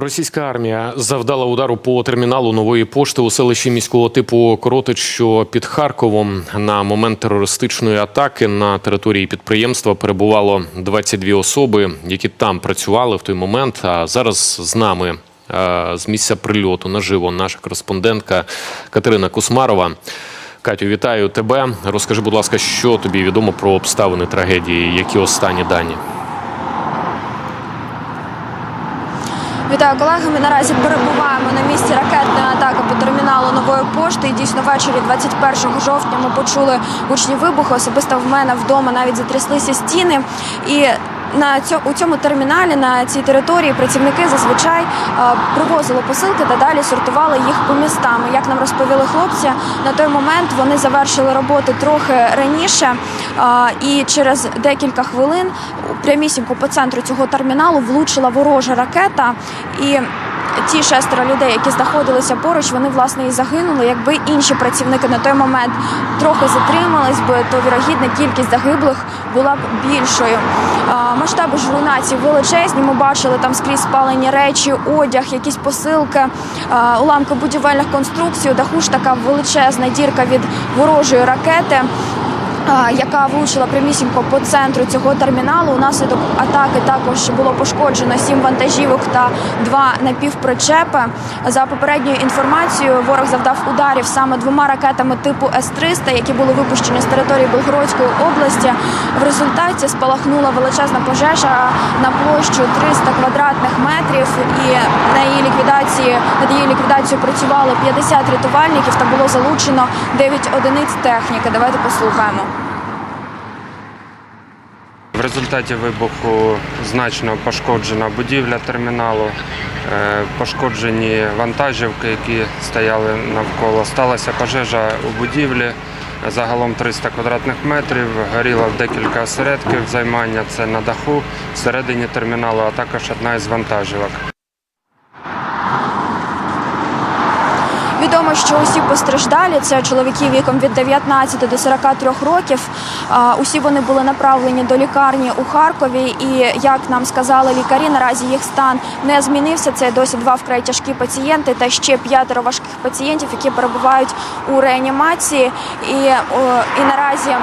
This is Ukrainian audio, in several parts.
Російська армія завдала удару по терміналу нової пошти у селищі міського типу Коротич, що під Харковом. На момент терористичної атаки на території підприємства перебувало 22 особи, які там працювали в той момент. А зараз з нами е, з місця прильоту наживо наша кореспондентка Катерина Кусмарова. Катю, вітаю тебе. Розкажи, будь ласка, що тобі відомо про обставини трагедії, які останні дані? Вітаю колеги. Ми наразі перебуваємо на місці ракетної атаки по терміналу нової пошти. І дійсно ввечері 21 жовтня ми почули гучні вибухи. Особисто в мене вдома навіть затряслися стіни. І на цьому у цьому терміналі на цій території працівники зазвичай е, привозили посилки та далі сортували їх по містам. Як нам розповіли хлопці, на той момент вони завершили роботи трохи раніше, е, і через декілька хвилин прямісінько по центру цього терміналу влучила ворожа ракета. І ті шестеро людей, які знаходилися поруч, вони власне і загинули. Якби інші працівники на той момент трохи затримались би, то вірогідна кількість загиблих була б більшою. Масштаби ж руйнації величезні. Ми бачили там скрізь спалені речі, одяг, якісь посилки, уламки будівельних конструкцій. Даху ж така величезна дірка від ворожої ракети. Яка влучила прямісінько по центру цього терміналу. Унаслідок атаки також було пошкоджено сім вантажівок та два напівпричепи. За попередньою інформацією, ворог завдав ударів саме двома ракетами типу С-300, які були випущені з території Белгородської області. В результаті спалахнула величезна пожежа на площу 300 квадратних метрів, і на її ліквідації над її ліквідацією працювало 50 рятувальників та було залучено 9 одиниць техніки. Давайте послухаємо. В результаті вибуху значно пошкоджена будівля терміналу, е, пошкоджені вантажівки, які стояли навколо. Сталася пожежа у будівлі. Загалом 300 квадратних метрів. Горіло декілька осередків займання. Це на даху, всередині терміналу, а також одна із вантажівок. Відомо, що усі постраждалі це чоловіки віком від 19 до 43 років. Усі вони були направлені до лікарні у Харкові. І як нам сказали лікарі, наразі їх стан не змінився. Це досі два вкрай тяжкі пацієнти та ще п'ятеро важких пацієнтів, які перебувають у реанімації. І, і наразі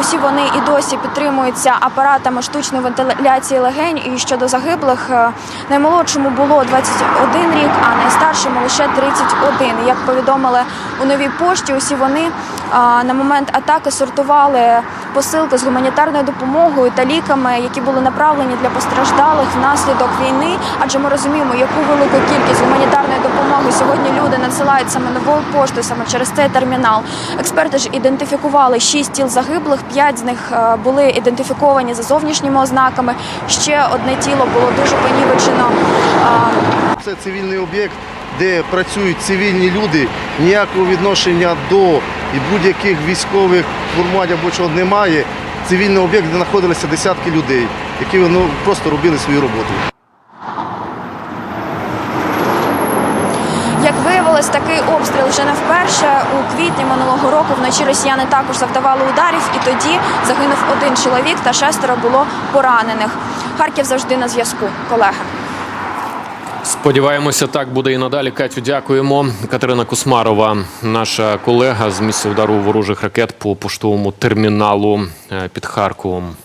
усі вони і досі підтримуються апаратами штучної вентиляції легень. І щодо загиблих, е, наймолодшому було 21 рік, а найстаршому лише 31. Як повідомили у новій пошті, усі вони на момент атаки сортували посилки з гуманітарною допомогою та ліками, які були направлені для постраждалих внаслідок війни. Адже ми розуміємо, яку велику кількість гуманітарної допомоги сьогодні люди надсилають саме новою поштою, саме через цей термінал. Експерти ж ідентифікували шість тіл загиблих, п'ять з них е, були ідентифіковані за зовнішніми ознаками. Ще одне тіло було дуже понівечено. Це цивільний об'єкт, де працюють цивільні люди. Ніякого відношення до будь-яких військових формувань або чого немає. Цивільний об'єкт, де знаходилися десятки людей, які ну, просто робили свою роботу. Як виявилось, такий обстріл вже не вперше. У квітні минулого року вночі росіяни також завдавали ударів, і тоді загинув один чоловік та шестеро було поранених. Харків завжди на зв'язку, колеги. Сподіваємося, так буде і надалі. Катю, дякуємо. Катерина Кусмарова, наша колега з місця удару ворожих ракет по поштовому терміналу е, під Харковом.